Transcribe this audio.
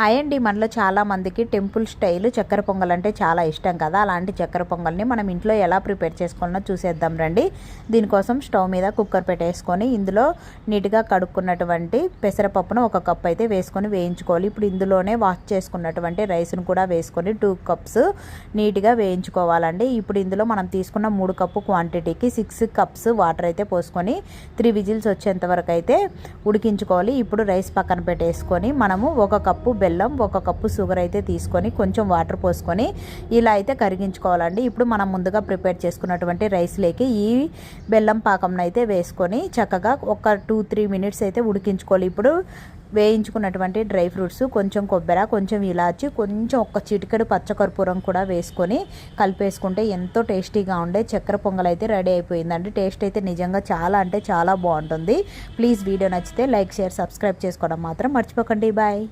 Hi అండి. మనలో చాలామందికి టెంపుల్ స్టైల్ చక్కెర పొంగల్ అంటే చాలా ఇష్టం కదా. అలాంటి చక్కెర పొంగల్ని మనం ఇంట్లో ఎలా ప్రిపేర్ చేసుకోవాలో చూసేద్దాం రండి. దీనికోసం స్టవ్ మీద కుక్కర్ పెట్టేసుకొని ఇందులో నీట్గా కడుక్కున్నటువంటి పెసరపప్పును ఒక కప్ అయితే వేసుకొని వేయించుకోవాలి. ఇప్పుడు ఇందులోనే వాష్ చేసుకున్నటువంటి రైస్ను కూడా వేసుకొని టూ కప్స్ నీట్గా వేయించుకోవాలండి. ఇప్పుడు ఇందులో మనం తీసుకున్న మూడు కప్పు క్వాంటిటీకి సిక్స్ కప్స్ వాటర్ అయితే పోసుకొని త్రీ విజిల్స్ వచ్చేంత వరకు అయితే ఉడికించుకోవాలి. ఇప్పుడు రైస్ పక్కన పెట్టేసుకొని మనము ఒక కప్పు బెల్లం ఒక కప్పు షుగర్ అయితే తీసుకొని కొంచెం వాటర్ పోసుకొని ఇలా అయితే కరిగించుకోవాలండి. ఇప్పుడు మనం ముందుగా ప్రిపేర్ చేసుకున్నటువంటి రైస్లోకి ఈ బెల్లం పాకంను అయితే వేసుకొని చక్కగా ఒక టూ త్రీ మినిట్స్ అయితే ఉడికించుకోవాలి. ఇప్పుడు వేయించుకున్నటువంటి డ్రై ఫ్రూట్స్ కొంచెం కొబ్బరి కొంచెం ఇలాచి కొంచెం ఒక చిటికెడు పచ్చకర్పూరం కూడా వేసుకొని కలిపేసుకుంటే ఎంతో టేస్టీగా ఉండే చక్కెర పొంగల్ అయితే రెడీ అయిపోయిందండి. టేస్ట్ అయితే నిజంగా చాలా అంటే చాలా బాగుంటుంది. ప్లీజ్ వీడియో నచ్చితే లైక్ షేర్ సబ్స్క్రైబ్ చేసుకోవడం మాత్రం మర్చిపోకండి. బాయ్.